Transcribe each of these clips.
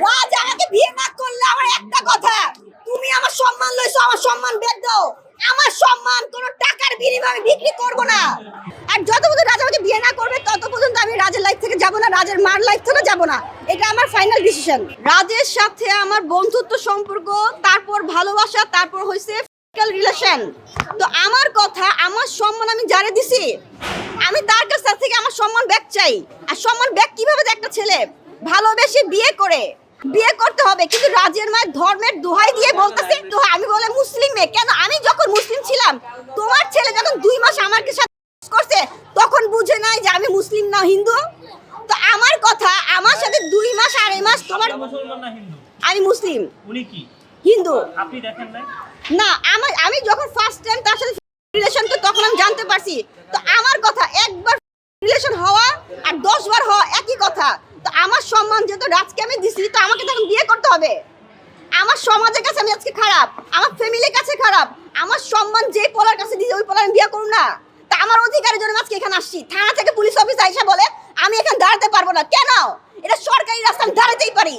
রাজ আমাকে বিয়ে না করলে আমার একটা কথা তুমি আমার সম্মান লইছো আমার সম্মান বেদ দাও আমার সম্মান, কোনো টাকার বিনিময়ে আমি বিক্রি করব না। আর যত পর্যন্ত রাজ আমাকে বিয়ে না করবে, তত পর্যন্ত আমি রাজের লাইফ থেকে যাব না, রাজের মার লাইফ থেকে যাব না। এটা আমার ফাইনাল ডিসিশন রাজের সাথে আমার বন্ধুত্ব সম্পর্ক, তারপর ভালোবাসা, তারপর হয়েছে রিলেশন তো আমার কথা, আমার সম্মান আমি জারে দিছি, আমি তার কাছ থেকে আমার সম্মান ব্যাক চাই। আর সম্মান ব্যাক কীভাবে একটা ছেলে? ভালোবেসে বিয়ে করে। বিয়ে করতে হবে, কিন্তু রাজের মায়ের ধর্মের দোহাই দিয়ে বলতেছে তো আমি বলে মুসলিম মেয়ে, কেন আমি ছিলাম তোমার ছেলে যখন দুই মাস আমার সাথে করছে তখন বুঝে নাই যে আমি মুসলিম না হিন্দু? তো আমার কথা আমার সাথে দুই মাস আড়াই মাস তোমার আমি মুসলিম। উনি কি? হিন্দু। আপনি দেখেন না আমার আমি যখন ফার্স্ট টাইম তার সাথে রিলেশন তো তখন আমি জানতে পারছি। তো আমার কথা একবার রিলেশন হওয়া আর দশ বার হওয়া একই কথা। তো আমার সম্মান যেহেতু রাজকে আমি দিছি তো আমাকে তখন বিয়ে করতে হবে। আমার সমাজের কাছে আমি আজকে খারাপ, আমার ফ্যামিলির কাছে খারাপ, আমার সম্মান যে পোলার কাছে দিয়েছে, ওই পোলার আমি বিয়ে করুন না। তা আমার অধিকারের জন্য আজকে এখানে আসছি। থানা থেকে পুলিশ অফিস এসে বলে, আমি এখানে দাঁড়াতে পারব না। কেন? এটা সরকারি রাস্তা, আমি দাঁড়াতেই পারি।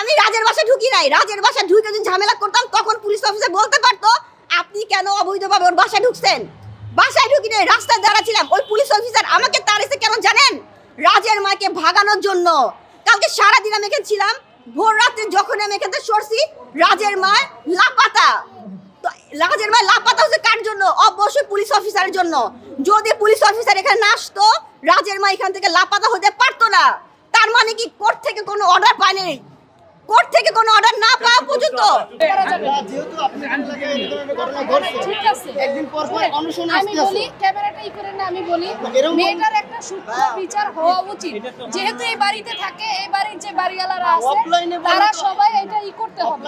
আমি রাজের বাসায় ঢুকি নাই। রাজের বাসায় ঢুকে যদি ঝামেলা করতাম, তখন পুলিশ অফিসে বলতে পারতো, আপনি কেন অবৈধভাবে ওর বাসায় ঢুকছেন? বাসায় ঢুকি নাই, রাস্তায় দাঁড়াছিলাম। ওই পুলিশ অফিসার আমাকে তাড়িয়েছে কেন জানেন? রাজের মাকে ভাগানোর জন্য। কালকে সারাদিন আমি এখানে ছিলাম ভোর রাত্রে যখন আমি এখান থেকে সরছি রাজের মা লাপাতা। রাজের মা লাপাতা হচ্ছে কার জন্য? অবশ্যই পুলিশ অফিসারের জন্য। যদি পুলিশ অফিসার এখানে না আসতো রাজের মা এখান থেকে লাপাতা হতে পারতো না। তার মানে কি কোর্ট থেকে কোনো অর্ডার পায়নি কোর্ট থেকে কোনো অর্ডার না পাওয়া পর্যন্ত। যেহেতু এই ধরনের ঘটনা ঘটছে ঠিক আছে। একদিন পর পর অনশনে আমি বলি ক্যামেরাটা ই করে না আমি বলি মেয়েটার একটা সূক্ষ্ম বিচার হওয়া উচিত। যেহেতু এই বাড়িতে থাকে এই বাড়িওয়ালারা আছে তারা সবাই এটা ই করতে হবে।